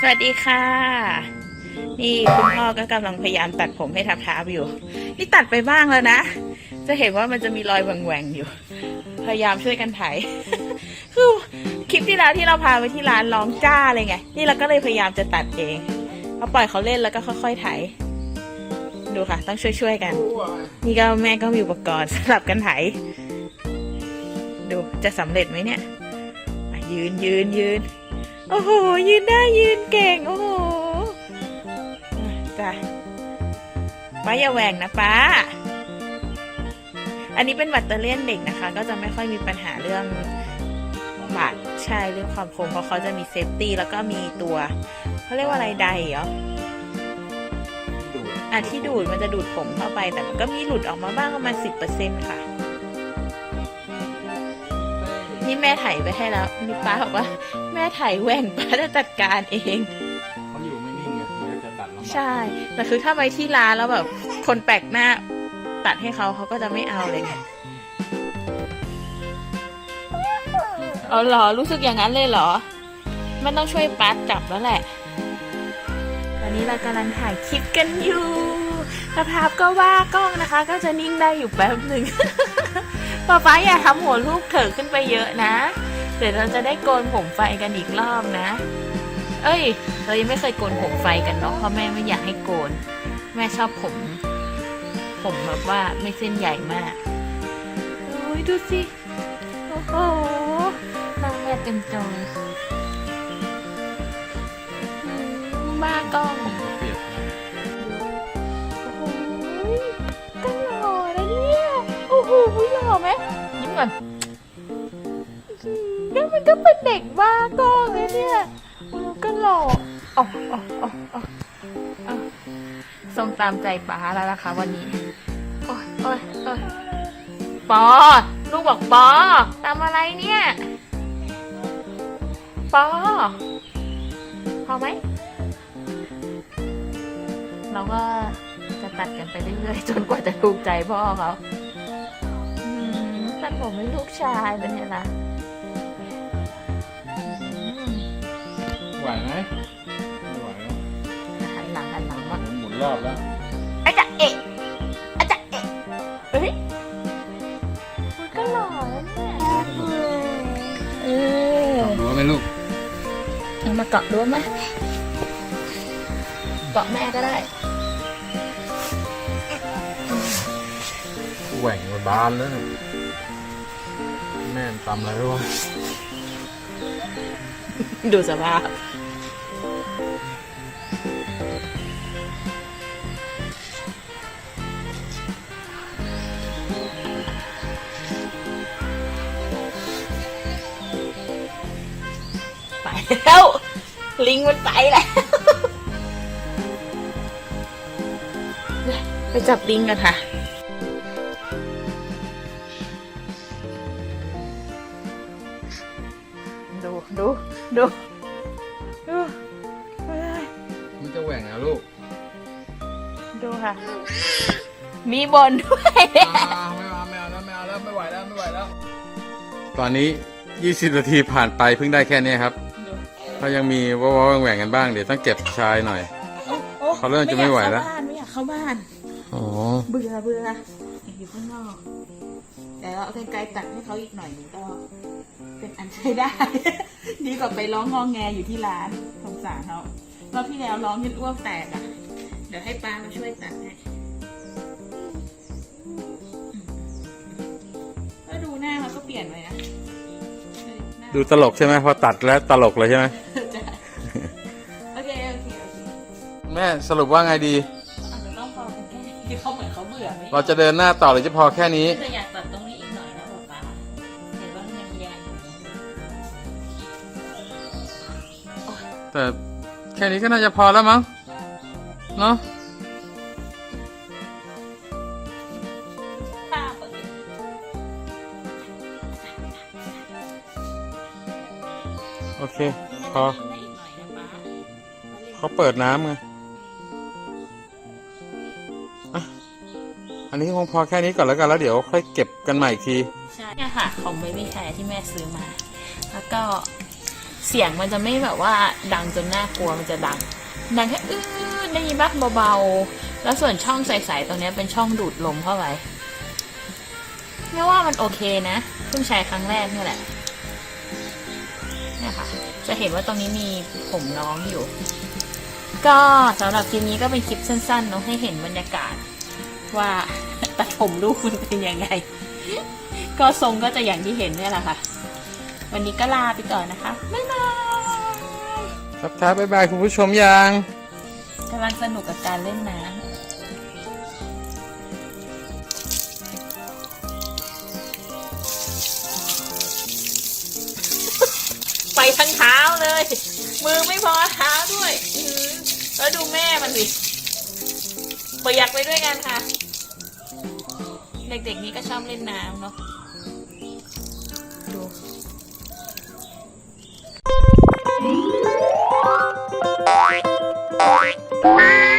สวัสดีค่ะ นี่คุณพ่อก็กำลังพยายามตัดผมให้ทับทาบอยู่ นี่ตัดไปบ้างแล้วนะ จะเห็นว่ามันจะมีรอยแหว่งๆอยู่ พยายามช่วยกันไถคือคลิปที่แล้วที่เราพาไปที่ร้านร้องจ้าเลยไง นี่เราก็เลยพยายามจะตัดเองเราปล่อยเขาเล่นแล้วก็ค่อยๆไถดูค่ะ ต้องช่วยๆกัน นี่ก็แม่ก็มีอุปกรณ์สลับกันไถดูจะสำเร็จไหมเนี่ย ยืนยืนยืน โอ้โห ยืนได้ยืนเก่ง โอ้โหอะจ้ะป้าอย่าแหว่งนะป้า อันนี้เป็นแบตเตอรี่ยนเด็กนะคะ ก็จะไม่ค่อยมีปัญหาเรื่องบาดใช่เรื่องความคมเพราะเขาจะมีเซฟตี้แล้วก็มีตัวเขาเรียกว่าอะไรไดเหรออะที่ดูดมันจะดูดผมเข้าไปแต่มันก็มีหลุดออกมาบ้างประมาณสิบเปอร์เซ็นค่ะ นี่แม่ไถไปให้แล้วนี่ป้าบอกว่า แม่ไถแหว่งป้าจะจัดการเอง เขาอยู่ไม่นิ่งไงมันจะตัดลำบากใช่แต่คือถ้าไปที่ร้านแล้วแบบ คนแปลกหน้า ตัดให้เขาเขาก็จะไม่เอาเลยไงเอาเหรอรู้สึกอย่างนั้นเลยเหรอ มันต้องช่วยป้าจับแล้วแหละ ตอนนี้เรากำลังถ่ายคลิปกันอยู่สภาพก็ว่ากล้องนะคะ ก็จะนิ่งได้อยู่แป๊บหนึ่ง ป๊าป๊าอย่าทำหัวลูกเถิกขึ้นไปเยอะนะ เดี๋ยวเราจะได้โกนผมไฟกันอีกรอบนะ เอ้ย เรายังไม่เคยโกนผมไฟกันเนาะเพราะแม่ไม่อยากให้โกน แม่ชอบผม ผมแบบว่าไม่เส้นใหญ่มากโอ้ยดูสิโอ้โหน้าแม่เต็มจอบ้ากล้อง หล่อไหมยิ้มก่อนอื้อหือแล้วมันก็เป็นเด็กบ้ากล้องเลยเนี่ยโอ้ก็หลออ๋ออ๋ออ๋ออ๋ออ๋อทรงตามใจป๋าแล้วนะคะ วันนี้ โอ้ยโอ้ยโอ้ยปอ ลูกบอกปอทำอะไรเนี่ยปอพอไหม เราก็จะตัดกันไปเรื่อยๆ จนกว่าจะถูกใจพ่อเขา ผมให้ลูกชายเป็นไงล่ะอืมไหวไหมไม่ไหวแล้วหันหลังหันหลังมาผมหมุนรอบแล้วอาจะเอะอาจะเอะเฮ้ยมันก็หล่อแล้วเนี่ยเออรู้ไหมลูกเอามาเกาะรั้วไหมเกาะแม่ก็ได้แหว่งมาบานแล้วเนี่ยแม่น ตำอะไรวะดูสภาพ ไปแล้ว ลิงมันไปแล้ว ไปจับลิงกันค่ะ ดูดูดูดูเฮ้ยมันจะแหว่งนะลูกดูค่ะ มีบนด้วย อ่าไม่เอาไม่เอาแล้วไม่เอาแล้วไม่ไหวแล้วไม่ไหวแล้ว ตอนนี้ 20 นาทีผ่านไปเพิ่งได้แค่นี้ครับเขายังมีว้าวๆแหว่งๆกันบ้างเดี๋ยวต้องเก็บชายหน่อยเขาเริ่มจะไม่ไหวแล้ว ไม่อยากเข้าบ้าน อ๋อไม่อยากเข้าบ้านเบื่อเบื่ออยากอยู่ข้างนอกแต่เราเอาไกลๆตัดให้เขาอีกหน่อยหนึงก็ เป็นอันใช้ได้ ดีกว่าไปร้องงองแงอยู่ที่ร้านสงสารเขารอบที่แล้วร้องจนอ้วกแตกอะ เดี๋ยวให้ป้ามาช่วยตัดให้ก็ดูหน้าเขาก็เปลี่ยนไปนะหน้าดูตลกใช่ไหมพอตัดแล้วตลกเลยใช่ไหมจ้ะโอเคโอเคโอเคแม่สรุปว่าไงดี อาจจะต้องพอกันแค่ที่เขาเหมือนเขาเบื่อไหมเราจะเดินหน้าต่อหรือจะพอแค่นี้ แต่อยากตัดตรง แต่แค่นี้ก็น่าจะพอแล้วมั้ง เนาะโอเค พอ เขาเปิดน้ำไงอะอันนี้คงพอแค่นี้ก่อนแล้วกันแล้วเดี๋ยวค่อยเก็บกันใหม่อีกที ใช่ค่ะของ Baby Hair ที่แม่ซื้อมา แล้วก็ เสียงมันจะไม่แบบว่าดังจนน่ากลัวมันจะดัง ดังแค่อื้อได้ยินบ้างเบาๆ แล้วส่วนช่องใสๆตรงนี้เป็นช่องดูดลมเข้าไปไม่ว่ามันโอเคนะเพิ่งใช้ครั้งแรกนี่แหละเนี่ยค่ะ จะเห็นว่าตรงนี้มีผมน้องอยู่ ก็สำหรับคลิปนี้ก็เป็นคลิปสั้นๆเนาะให้เห็นบรรยากาศ ว่าตัดผมลูกคุณเป็นยังไง ก็ทรงก็จะอย่างที่เห็นเนี่ยแหละค่ะ วันนี้ก็ลาไปก่อนนะคะบ๊าย บายครับท้าบ๊ายบายคุณผู้ชมยังกำลังสนุกกับการเล่นน้ำ ไปทั้งเท้าเลย มือไม่พอเท้าด้วยอื้อหือแล้วดูแม่มันสิเปียกไปด้วยกันค่ะ เด็กๆนี้ก็ชอบเล่นน้ำเนาะดู Bye.